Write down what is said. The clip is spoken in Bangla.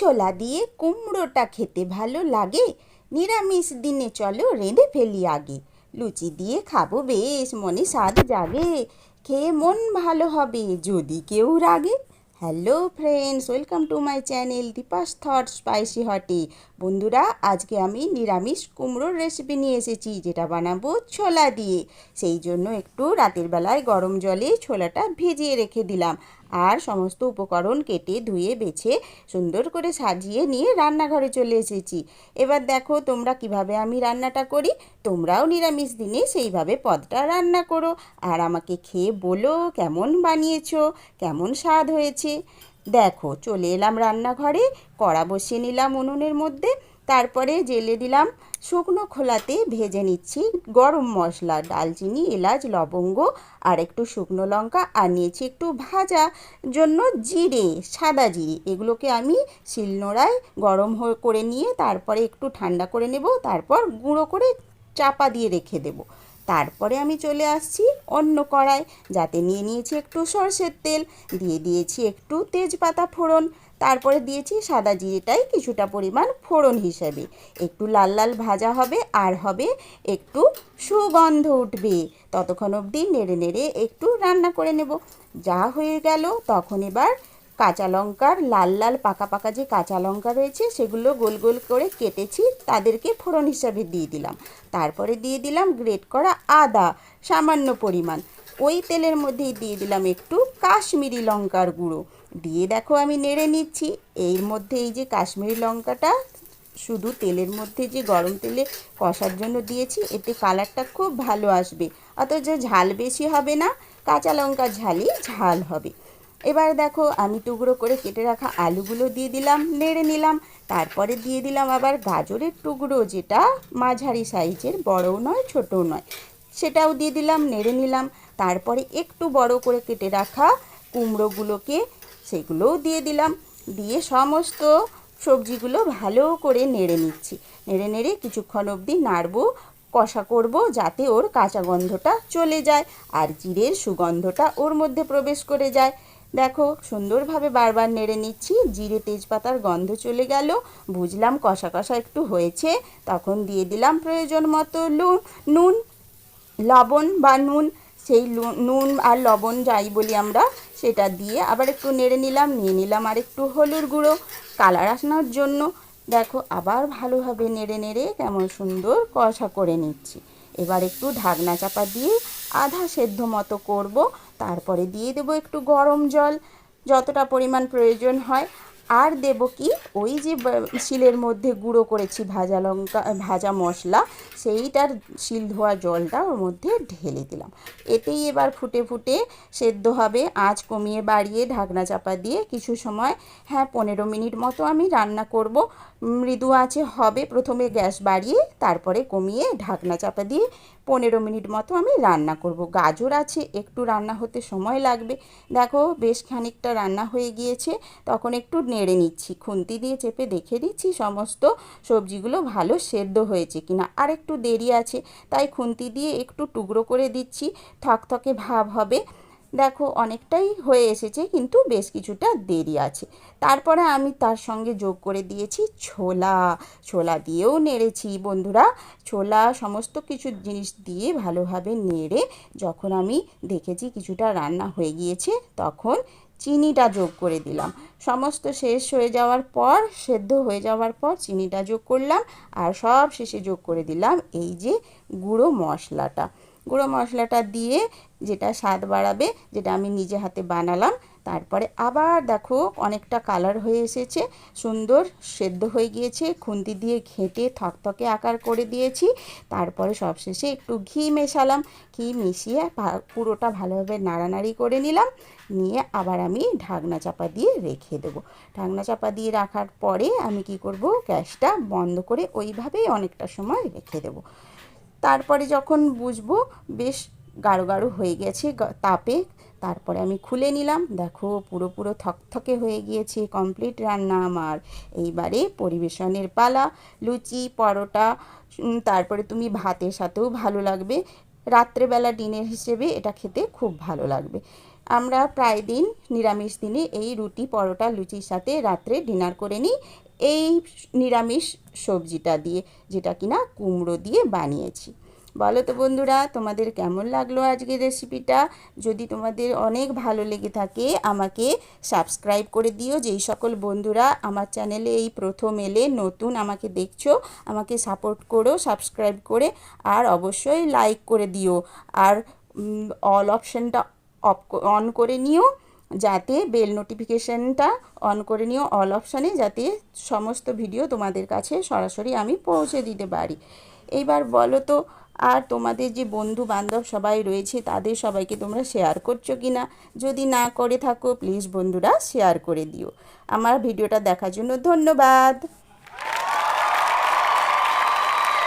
ছোলা দিয়ে কুমড়োটা খেতে ভালো লাগে? নিরামিষ দিনে চলো রেঁধে ফেলি আগে। লুচি দিয়ে খাব বেশ, মনে স্বাদ জাগে। খেয়ে মন ভালো হবে যদি কেউ রাগে। Hello friends, welcome to my channel Deepa's thought spicy হটে। বন্ধুরা, আজকে আমি নিরামিষ কুমড়োর রেসিপি নিয়ে এসেছি, যেটা বানাবো ছোলা দিয়ে। সেই জন্য একটু রাতের বেলায় গরম জলে ছোলাটা ভিজিয়ে রেখে দিলাম। আর সমস্ত উপকরণ কেটে, ধুয়ে, বেছে, সুন্দর করে সাজিয়ে নিয়ে রান্নাঘরে চলে এসেছি। এবার দেখো তোমরা কীভাবে আমি রান্নাটা করি। তোমরাও নিরামিষ দিনে সেইভাবে পদটা রান্না করো। আর আমাকে খেয়ে বলো কেমন বানিয়েছো, কেমন স্বাদ হয়েছে। দেখো চলে এলাম রান্নাঘরে, কড়া বসিয়ে নিলাম উনুনের মধ্যে। তারপরে জেলে দিলাম। শুকনো খোলাতে ভেজে নিচ্ছি গরম মশলা, ডালচিনি, এলাচ, লবঙ্গ আর একটু শুকনো লঙ্কা আর নিয়েছি একটু ভাজা জন্য জিরে, সাদা জিরে। এগুলোকে আমি শিলনোড়ায় গরম করে নিয়ে তারপরে একটু ঠান্ডা করে নেব, তারপর গুঁড়ো করে চাপা দিয়ে রেখে দেবো। তারপরে আমি চলে আসছি অন্য কড়াই। যাতে নিয়ে নিয়েছি একটু সর্ষের তেল, দিয়ে দিয়েছি একটু তেজপাতা ফোড়ন, তারপরে দিয়েছি সাদা জিরেটাই কিছুটা পরিমাণ ফোড়ন হিসেবে। একটু লাল লাল ভাজা হবে, আর হবে একটু সুগন্ধ উঠবে। ততক্ষণ অবধি নেড়ে নেড়ে একটু রান্না করে নেব। যা হয়ে গেল, তখন এবার কাঁচা লঙ্কার, লাল লাল পাকা পাকা যে কাঁচা লঙ্কা রয়েছে, সেগুলো গোল গোল করে কেটেছি, তাদেরকে ফোড়ন হিসাবে দিয়ে দিলাম। তারপরে দিয়ে দিলাম গ্রেট করা আদা, সামান্য পরিমাণ। ওই তেলের মধ্যেই দিয়ে দিলাম একটু কাশ্মীরি লঙ্কার গুঁড়ো। দিয়ে দেখো আমি নেড়ে নিচ্ছি। এর মধ্যে এই যে কাশ্মীরি লঙ্কাটা, শুধু তেলের মধ্যে যে গরম তেলে কষার জন্য দিয়েছি, এতে কালারটা খুব ভালো আসবে। অথচ ঝাল বেশি হবে না, কাঁচা লঙ্কার ঝালই ঝাল হবে। এবার দেখো আমি টুকরো করে কেটে রাখা আলুগুলো দিয়ে দিলাম, নেড়ে নিলাম। তারপরে দিয়ে দিলাম আবার গাজরের টুকরো, যেটা মাঝারি সাইজের, বড়ও নয়, ছোটও নয়। সেটাও দিয়ে দিলাম, নেড়ে নিলাম। তারপরে একটু বড় করে কেটে রাখা কুমড়োগুলোকে, সেগুলোও দিয়ে দিলাম। দিয়ে সমস্ত সবজিগুলো ভালো করে নেড়ে নিচ্ছি। নেড়ে নেড়ে কিছুক্ষণ অবধি নাড়বো, কষা করব, যাতে ওর কাঁচা গন্ধটা চলে যায় আর জিরের সুগন্ধটা ওর মধ্যে প্রবেশ করে যায়। দেখো, সুন্দরভাবে বারবার নেড়ে নিচ্ছি, জিরে তেজপাতার গন্ধ চলে গেল। বুঝলাম কষা কষা একটু হয়েছে। তখন দিয়ে দিলাম প্রয়োজন মতো নুন নুন, লবণ বা নুন। সেই নুন আর লবণ যাই বলি আমরা, সেটা দিয়ে আবার একটু নেড়ে নিলাম, নিয়ে নিলাম আর একটু হলুদ গুঁড়ো। কালার আসানোর জন্য দেখো আবার ভালোভাবে নেড়ে নেড়ে কেমন সুন্দর কষা করে নিচ্ছি। এবার একটু ঢাকনা চাপা দিয়ে আধা সেদ্ধ মতো করব, তারপরে দিয়ে দেবো একটু গরম জল, যতটা পরিমাণ প্রয়োজন হয়। আর দেব কি, ওই যে শিলের মধ্যে গুঁড়ো করেছি ভাজা লঙ্কা, ভাজা মশলা, সেইটার শিল ধোয়া জলটা ওর মধ্যে ঢেলে দিলাম। এতেই এবার ফুটে ফুটে সেদ্ধ হবে। আঁচ কমিয়ে বাড়িয়ে ঢাকনা চাপা দিয়ে কিছু সময় হ্যাঁ পনেরো মিনিট মতো আমি রান্না করব। মৃদু আঁচে হবে, প্রথমে গ্যাস বাড়িয়ে তারপরে কমিয়ে ঢাকনা চাপা দিয়ে পনেরো মিনিট মতো আমি রান্না করব। গাজর আছে, একটু রান্না হতে সময় লাগবে। দেখো বেশ খানিকটা রান্না হয়ে গিয়েছে। তখন একটু নেড়ে নিচ্ছি, খুন্তি দিয়ে চেপে দেখে দিচ্ছি সমস্ত সবজিগুলো ভালো সেদ্ধ হয়েছে কিনা। আর একটু দেরি আছে, তাই খুন্তি দিয়ে একটু টুকরো করে দিচ্ছি। থকথকে ভাব হবে। দেখো, অনেকটাই হয়ে এসেছে, কিন্তু বেশ কিছুটা দেরি আছে। তারপরে আমি তার সঙ্গে যোগ করে দিয়েছি ছোলা। ছোলা দিয়েও নেড়েছি, বন্ধুরা। ছোলা সমস্ত কিছু জিনিস দিয়ে ভালোভাবে নেড়ে যখন আমি দেখেছি কিছুটা রান্না হয়ে গিয়েছে, তখন চিনিটা যোগ করে দিলাম। সমস্ত শেষ হয়ে যাওয়ার পর, সেদ্ধ হয়ে যাওয়ার পর চিনিটা যোগ করলাম আর সব শেষে যোগ করে দিলাম এই যে গুঁড়ো মশলাটা। গুঁড়ো মশলাটা দিয়ে যেটা স্বাদ বাড়াবে, যেটা আমি নিজে হাতে বানালাম, তারপরে আবার দেখো অনেকটা কালার হয়ে এসেছে, সুন্দর সেদ্ধ হয়ে গিয়েছে, খুন্তি দিয়ে ঘেঁটে থকথকে আকার করে দিয়েছি, তারপরে সবশেষে একটু ঘি মেশালাম, ঘি মিশিয়ে পুরোটা ভালোভাবে নাড়ানাড়ি করে নিলাম, নিয়ে আবার আমি ঢাকনা চাপা দিয়ে রেখে দেবো। ঢাকনা চাপা দিয়ে রাখার পরে আমি কি করব, গ্যাসটা বন্ধ করে ওইভাবেই অনেকটা সময় রেখে দেবো। তারপরে যখন বুঝব, বেশ গাঢ় গাঢ় হয়ে গেছে তাপে। তারপরে আমি খুলে নিলাম। দেখো, পুরো পুরো থকথকে হয়ে গিয়েছে কমপ্লিট রান্না আমার। এইবারে পরিবেশনের পালা, লুচি, পরোটা তারপরে তুমি ভাতের সাথেও ভালো লাগবে। রাত্রেবেলা ডিনের হিসেবে এটা খেতে খুব ভালো লাগবে। আমরা প্রায় দিন, নিরামিষ দিনে এই রুটি, পরোটা, লুচির সাথে রাত্রে ডিনার করে নিই। এই নিরামিষ সবজিটা দিয়ে, যেটা কিনা কুমড়ো দিয়ে বানিয়েছি। বলো তো বন্ধুরা, তোমাদের কেমন লাগল আজকের রেসিপিটা? যদি তোমাদের অনেক ভালো লেগে থাকে, আমাকে সাবস্ক্রাইব করে দিও। যেই সকল বন্ধুরা আমার চ্যানেলে এই প্রথম এলে, নতুন আমাকে দেখছ, আমাকে সাপোর্ট করো, সাবস্ক্রাইব করে, আর অবশ্যই লাইক করে দিও। আর অল অপশানটা অফ অন করে নিও। যাতে বেল নোটিফিকেশানটা অন করে নিও অল অপশানে, যাতে সমস্ত ভিডিও তোমাদের কাছে সরাসরি আমি পৌঁছে দিতে পারি। এইবার বলো তো, আর তোমাদের যে বন্ধু বান্ধব সবাই রয়েছে, তাদের সবাইকে তোমরা শেয়ার করছ কি না যদি না করে থাকো প্লিজ বন্ধুরা শেয়ার করে দিও। আমার ভিডিওটা দেখার জন্য ধন্যবাদ।